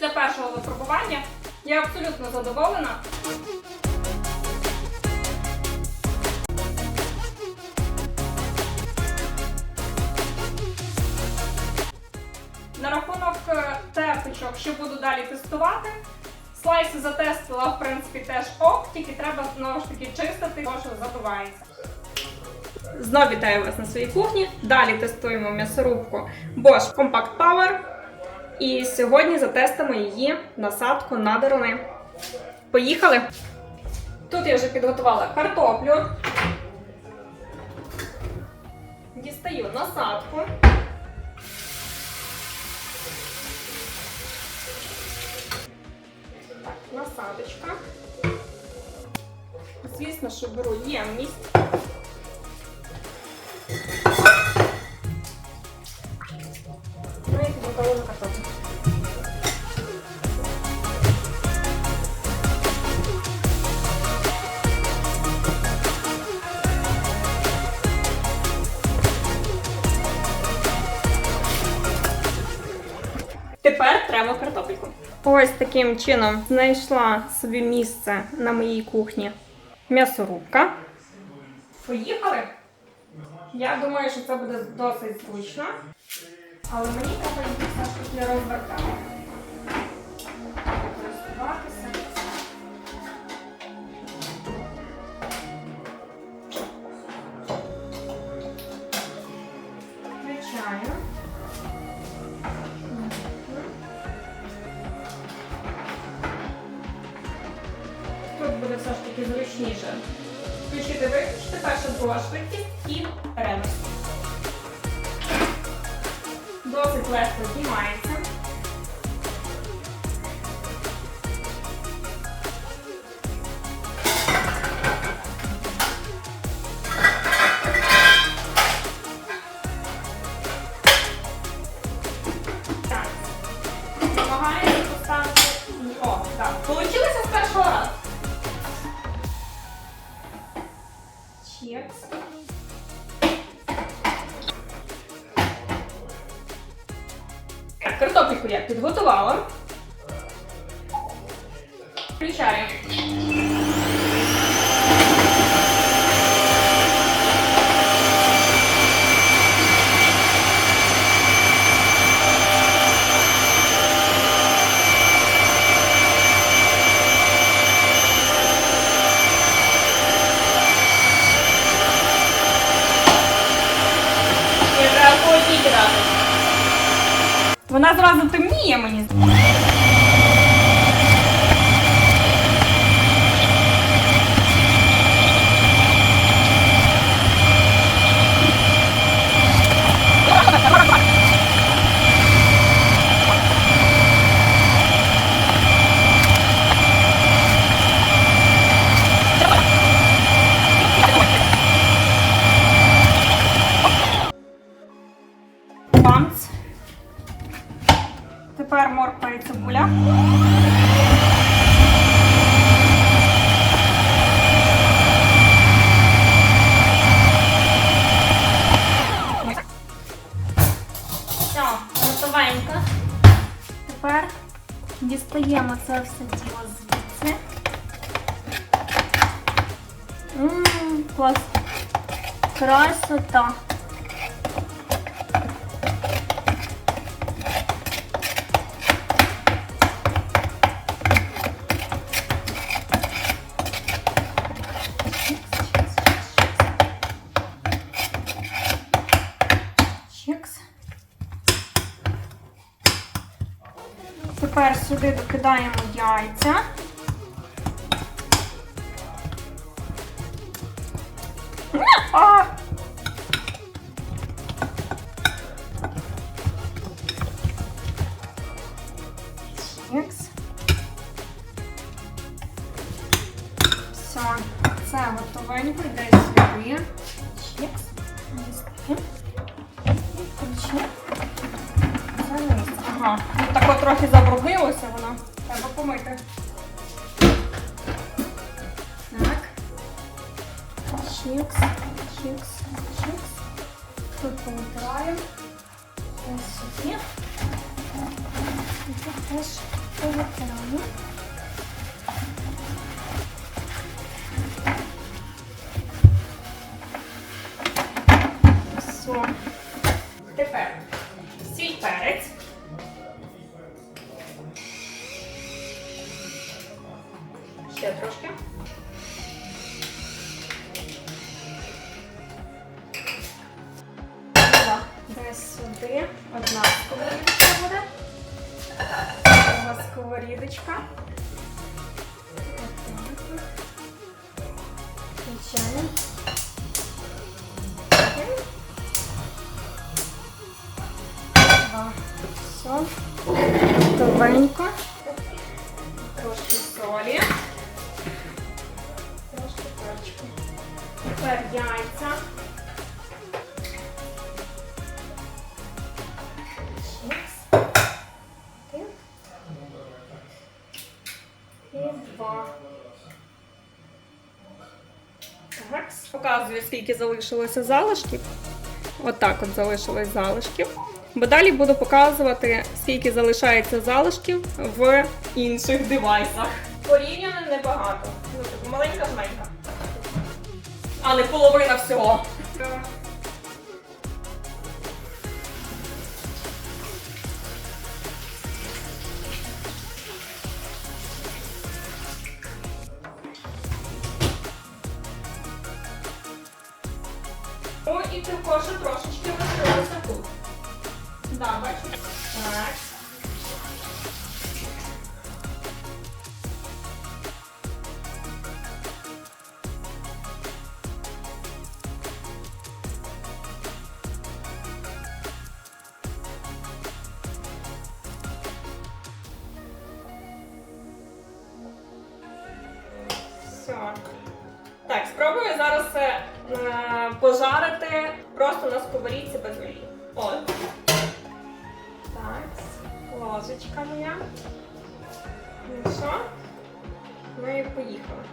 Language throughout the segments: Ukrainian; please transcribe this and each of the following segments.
Після першого випробування я абсолютно задоволена. На рахунок е, тепочок, що буду далі тестувати. Слайси затестила, в принципі, теж ок, тільки треба знову ж таки чистити, тому що забивається. Знову вітаю вас на своїй кухні. Далі тестуємо м'ясорубку Bosch Compact Power. І сьогодні затестимо її насадку на деруни. Поїхали! Тут я вже підготувала картоплю. Дістаю насадку. Так, насадочка. Звісно, що беру ємність. Треба картопельку. Ось таким чином знайшла собі місце на моїй кухні м'ясорубка. Поїхали. Я думаю, що це буде досить зручно. Але мені треба все ж таки розвертати. Користуватися. Зручніше. Включити виключити, перша друга швидкість і перенос. Досить легко знімається. Підготувала. Включаю. Одній кидати. Вона зразу темніє мені. Дістаємо це все тіло звідси. Ммм, клас. Красота. Чекс. Тепер сюди докидаємо яйця. А! Чекс. Все, це готовенько, йде сюди. Чекс. Дістаємо. Ага. Тут так от трохи забруднилося воно. Треба помити. Так. Чікс, чікс, чікс. Тут повитираємо. Ось сюди. І тут теж Повертаємо. Сюди. Одна сковорідочка буде. Друга сковорідочка. Включаємо. Два. Все. Готовенько. Трошки солі. Трошки перчику. Тепер яйця. Скільки залишилося залишків. Отак от залишилось залишків. Бо далі буду показувати, скільки залишається залишків в інших девайсах. Порівняно небагато. Ну, маленька жменька. А не половина всього. О, і також трошечки лишилося тут. Да, бачиш? Так. Так, спробую зараз це Е, пожарити просто на сковорідці без олії. От. Так, ложечка моя. Ну що? Ми поїхали.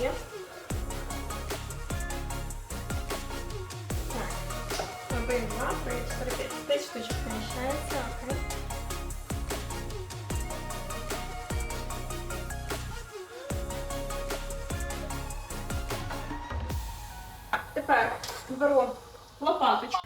Yes. Б2, Б4, 5 штучек помещается. Окей. Беру лопаточку.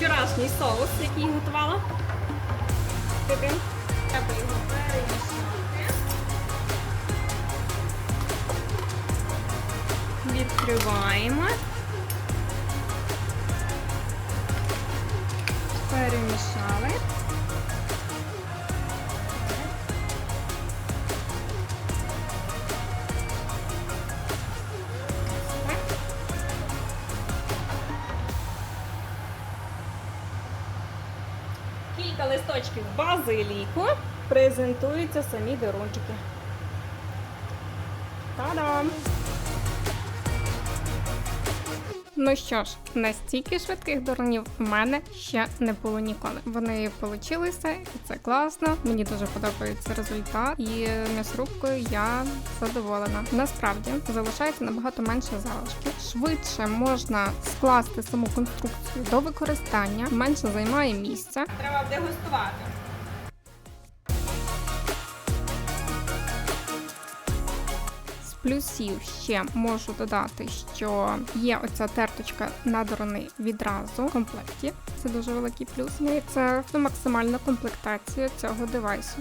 Вчорашній соус, який готувала. Треба. Відкриваємо. Перемішали. Кілька листочків базиліку. Презентуються самі дерунчики. Та-дам! Ну що ж, настільки швидких дурнів в мене ще не було ніколи. Вони получилися, і це класно. Мені дуже подобається результат, і м'ясорубкою я задоволена. Насправді залишається набагато менше залишків. Швидше можна скласти саму конструкцію до використання, менше займає місця. Треба дегустувати. Плюсів ще можу додати, що є оця терточка надораний відразу в комплекті. Це дуже великий плюс. Це максимальна комплектація цього девайсу.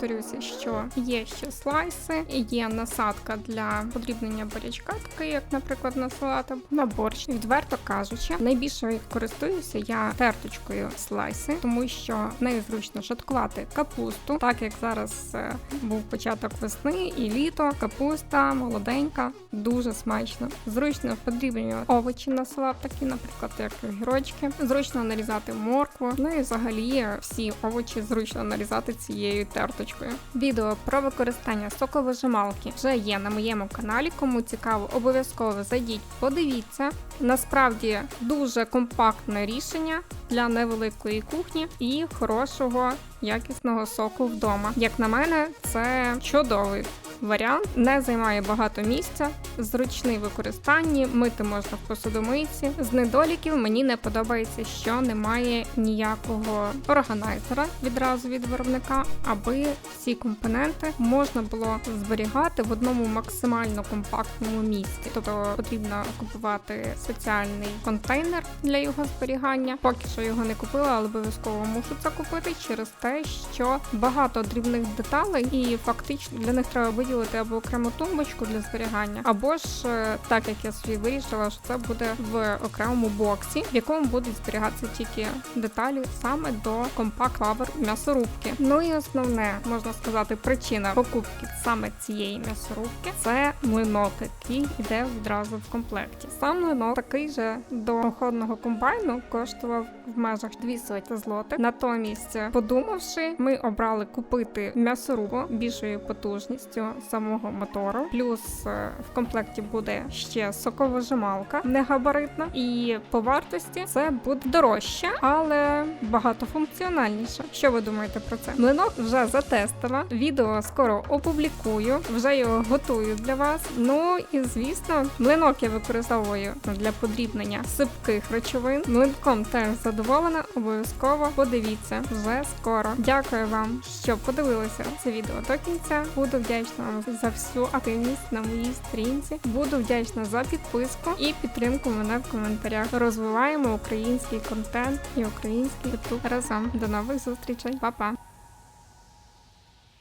Повторюся, що є ще слайси, є насадка для подрібнення бурячка, такий як, наприклад, на салат або на борщ. Відверто кажучи, найбільше користуюся я терточкою слайси, тому що нею зручно шаткувати капусту, так як зараз е, був початок весни і літо. Капуста молоденька, дуже смачно. Зручно подрібнювати овочі на салат, такі, наприклад, як гірочки. Зручно нарізати моркву. Ну і взагалі всі овочі зручно нарізати цією терточкою. Відео про використання соковижималки вже є на моєму каналі. Кому цікаво, обов'язково зайдіть, подивіться. Насправді дуже компактне рішення для невеликої кухні і хорошого якісного соку вдома. Як на мене, це чудовий варіант, не займає багато місця, зручний в використанні, мити можна в посудомийці. З недоліків мені не подобається, що немає ніякого органайзера відразу від виробника, аби всі компоненти можна було зберігати в одному максимально компактному місці. Тобто потрібно купувати спеціальний контейнер для його зберігання. Поки що його не купила, але обов'язково мушу це купити через те, що багато дрібних деталей, і фактично для них треба виділити або окрему тумбочку для зберігання, або ж е, так як я собі вирішила, що це буде в окремому боксі, в якому будуть зберігатися тільки деталі саме до компакт павер м'ясорубки. Ну і основне можна сказати, причина покупки саме цієї м'ясорубки це млинок, який йде відразу в комплекті. Сам млинок такий же до походного комбайну коштував в межах 200 злотих. Натомість, подумавши, ми обрали купити м'ясорубу більшою потужністю самого мотору. Плюс е, в комплекті буде ще соковижималка негабаритна, і по вартості це буде дорожче, але багатофункціональніше. Що ви думаєте про це? Млинок вже затестила. Відео скоро опублікую, вже його готую для вас. Ну і звісно, млинок я використовую для подрібнення сипких речовин. Млинком теж задоволена. Обов'язково подивіться вже скоро. Дякую вам, що подивилися це відео до кінця. Буду вдячна за всю активність на моїй сторінці. Буду вдячна за підписку і підтримку мене в коментарях. Розвиваємо український контент і український ютуб разом. До нових зустрічей, Па-па!